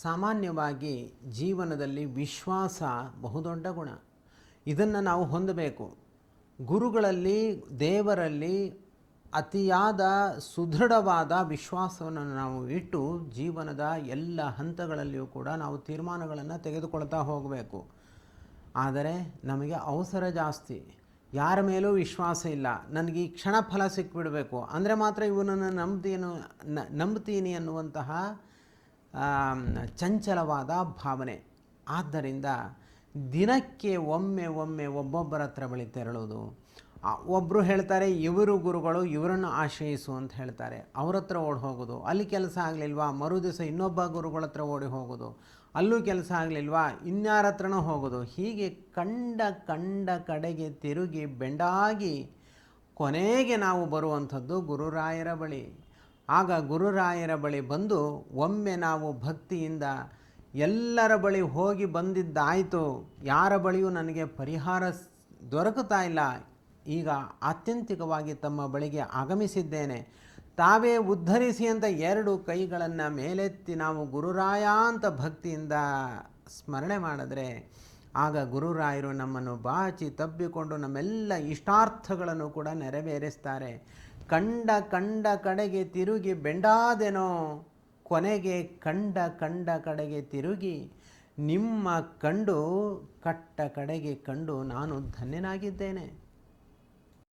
ಸಾಮಾನ್ಯವಾಗಿ ಜೀವನದಲ್ಲಿ ವಿಶ್ವಾಸ ಬಹುದೊಡ್ಡ ಗುಣ. ಇದನ್ನು ನಾವು ಹೊಂದಬೇಕು. ಗುರುಗಳಲ್ಲಿ, ದೇವರಲ್ಲಿ ಅತಿಯಾದ ಸುದೃಢವಾದ ವಿಶ್ವಾಸವನ್ನು ನಾವು ಇಟ್ಟು ಜೀವನದ ಎಲ್ಲ ಹಂತಗಳಲ್ಲಿಯೂ ಕೂಡ ನಾವು ತೀರ್ಮಾನಗಳನ್ನು ತೆಗೆದುಕೊಳ್ತಾ ಹೋಗಬೇಕು. ಆದರೆ ನಮಗೆ ಅವಸರ ಜಾಸ್ತಿ. ಯಾರ ಮೇಲೂ ವಿಶ್ವಾಸ ಇಲ್ಲ. ನನಗೆ ಈ ಕ್ಷಣ ಫಲ ಸಿಕ್ಬಿಡಬೇಕು. ಅಂದರೆ ಮಾತ್ರ ಇವನನ್ನು ನಂಬ್ತೀನಿ ನಂಬ್ತೀನಿ ಅನ್ನುವಂತಹ ಚಂಚಲವಾದ ಭಾವನೆ. ಆದ್ದರಿಂದ ದಿನಕ್ಕೆ ಒಮ್ಮೆ ಒಮ್ಮೆ ಒಬ್ಬೊಬ್ಬರ ಹತ್ರ ಬಳಿ ತೆರಳೋದು ಒಬ್ಬರು ಹೇಳ್ತಾರೆ, ಇವರು ಗುರುಗಳು, ಇವರನ್ನು ಆಶ್ರಯಿಸು ಅಂತ ಹೇಳ್ತಾರೆ. ಅವ್ರ ಹತ್ರ ಓಡಿ ಹೋಗೋದು ಅಲ್ಲಿ ಕೆಲಸ ಆಗಲಿಲ್ವಾ? ಮರು ದಿವಸ ಇನ್ನೊಬ್ಬ ಗುರುಗಳ ಹತ್ರ ಓಡಿ ಹೋಗೋದು ಅಲ್ಲೂ ಕೆಲಸ ಆಗಲಿಲ್ವಾ? ಇನ್ಯಾರ ಹತ್ರನೂ ಹೋಗೋದು ಹೀಗೆ ಕಂಡ ಕಂಡ ಕಡೆಗೆ ತಿರುಗಿ ಬೆಂಡಾಗಿ ಕೊನೆಗೆ ನಾವು ಬರುವಂಥದ್ದು ಗುರುರಾಯರ ಬಳಿ. ಆಗ ಗುರುರಾಯರ ಬಳಿ ಬಂದು, ಒಮ್ಮೆ ನಾವು ಭಕ್ತಿಯಿಂದ ಎಲ್ಲರ ಬಳಿ ಹೋಗಿ ಬಂದಿದ್ದಾಯಿತು. ಯಾರ ಬಳಿಯೂ ನನಗೆ ಪರಿಹಾರ ದೊರಕುತ್ತಾ ಇಲ್ಲ. ಈಗ ಆತ್ಯಂತಿಕವಾಗಿ ತಮ್ಮ ಬಳಿಗೆ ಆಗಮಿಸಿದ್ದೇನೆ. ತಾವೇ ಉದ್ಧರಿಸಿ ಅಂತ ಎರಡು ಕೈಗಳನ್ನು ಮೇಲೆತ್ತಿ ನಾವು ಗುರುರಾಯ ಅಂತ ಭಕ್ತಿಯಿಂದ ಸ್ಮರಣೆ ಮಾಡಿದ್ರೆ, ಆಗ ಗುರುರಾಯರು ನಮ್ಮನ್ನು ಬಾಚಿ ತಬ್ಬಿಕೊಂಡು ನಮ್ಮೆಲ್ಲ ಇಷ್ಟಾರ್ಥಗಳನ್ನು ಕೂಡ ನೆರವೇರಿಸ್ತಾರೆ. ಕಂಡ ಕಂಡ ಕಡೆಗೆ ತಿರುಗಿ ಬೆಂಡಾದೆನೋ, ಕೊನೆಗೆ ಕಂಡ ಕಂಡ ಕಡೆಗೆ ತಿರುಗಿ, ನಿಮ್ಮ ಕಂಡು ಕಟ್ಟ ಕಡೆಗೆ ಕಂಡು ನಾನು ಧನ್ಯನಾಗಿದ್ದೇನೆ.